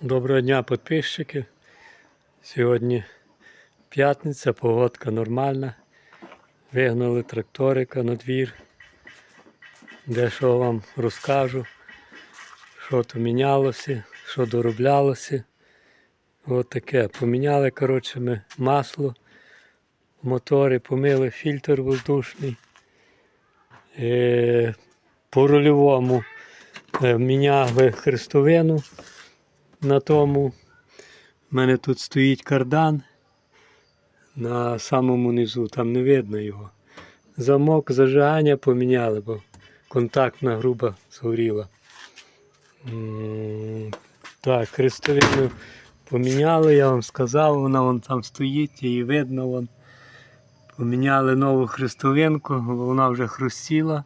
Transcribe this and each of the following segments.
Доброго дня, підписчики. Сьогодні п'ятниця, погодка нормальна. Вигнали тракторика на двір. Дещо вам розкажу, що то мінялося, що дороблялося. От таке. Поміняли коротше, ми масло, в моторі, помили фільтр воздушний. Е, по рульовому е, міняли хрестовину на тому. У мене тут стоїть кардан на самому низу, там не видно його. Замок зажигання поміняли, бо контактна груба згоріла. Так, хрестовину поміняли, я вам сказав, вона вон там стоїть, її видно. Вон. Поміняли нову хрестовинку, вона вже хрустіла.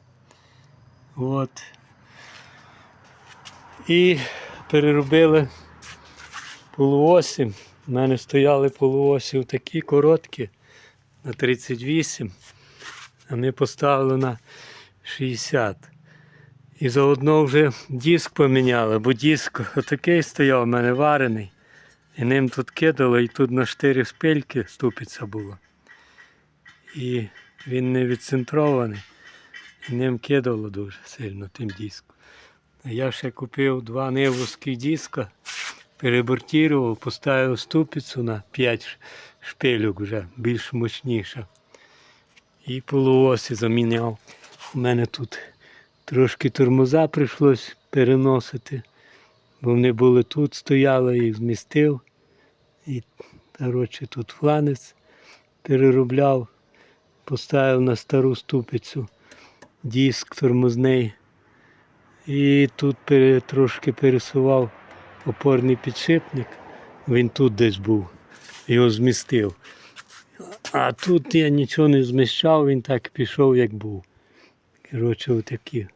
От. І переробили полуосі. У мене стояли полуосі такі короткі на 38, а ми поставили на 60. І заодно вже диск поміняли, бо диск отакий стояв у мене варений. І ним тут кидало, і тут на 4 шпильки ступиця була. І він не відцентрований. І ним кидало дуже сильно тим диском. Я ще купив два невузькі диска, перебортував, поставив ступицю на 5 шпильок вже, більш мощніша. І полуосі заміняв. У мене тут трошки тормоза прийшлось переносити, бо вони були тут, стояли, їх змістив. І коротше, тут фланець переробляв, поставив на стару ступицю диск тормозний. І тут трошки пересував опорний підшипник. Він тут десь був, його змістив. А тут я нічого не зміщав, він так пішов, як був. Коротше, отакі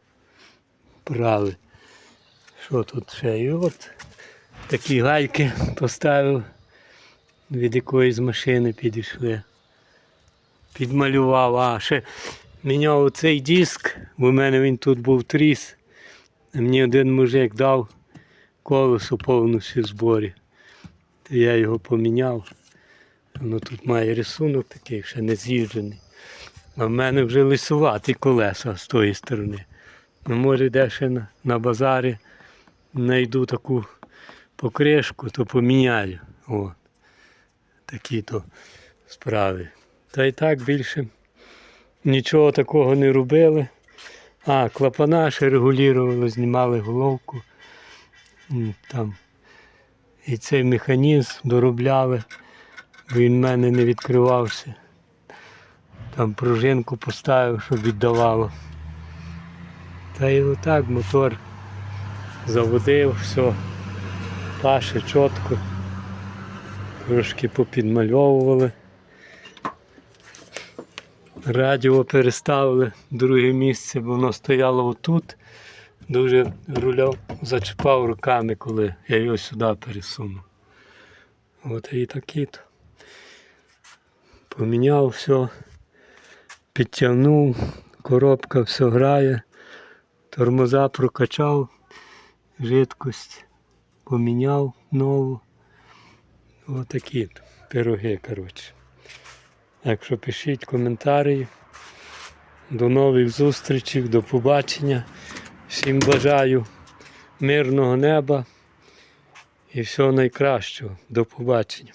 прали. Що тут ще? І от такі гайки поставив, від якоїсь машини підійшли. Підмалював, а ще міняв оцей диск, бо в мене він тут був тріс. Мені один мужик дав колесо повністю в зборі. Я його поміняв. Воно тут має рисунок такий, ще не з'їжджений. А в мене вже лисуваті колеса з тої сторони. Ну, може, де ще на, на базарі знайду таку покришку, то поміняю. О, такі то справи. Та й так більше нічого такого не робили. А, клапана ще регулювали, знімали головку. Там. І цей механізм доробляли, бо він в мене не відкривався. Там пружинку поставив, щоб віддавало. Та й отак мотор заводив, все, паше чітко. Трошки попідмальовували. Радіо переставили друге місце, бо воно стояло отут. Дуже руля зачіпав руками, коли я його сюди пересунув. От і такі то. Поміняв все, підтягнув, коробка все грає, тормоза прокачав, жидкость поміняв нову. Отакі пироги, коротше. Так що пишіть коментарі. До нових зустрічей, до побачення. Всім бажаю мирного неба і всього найкращого. До побачення.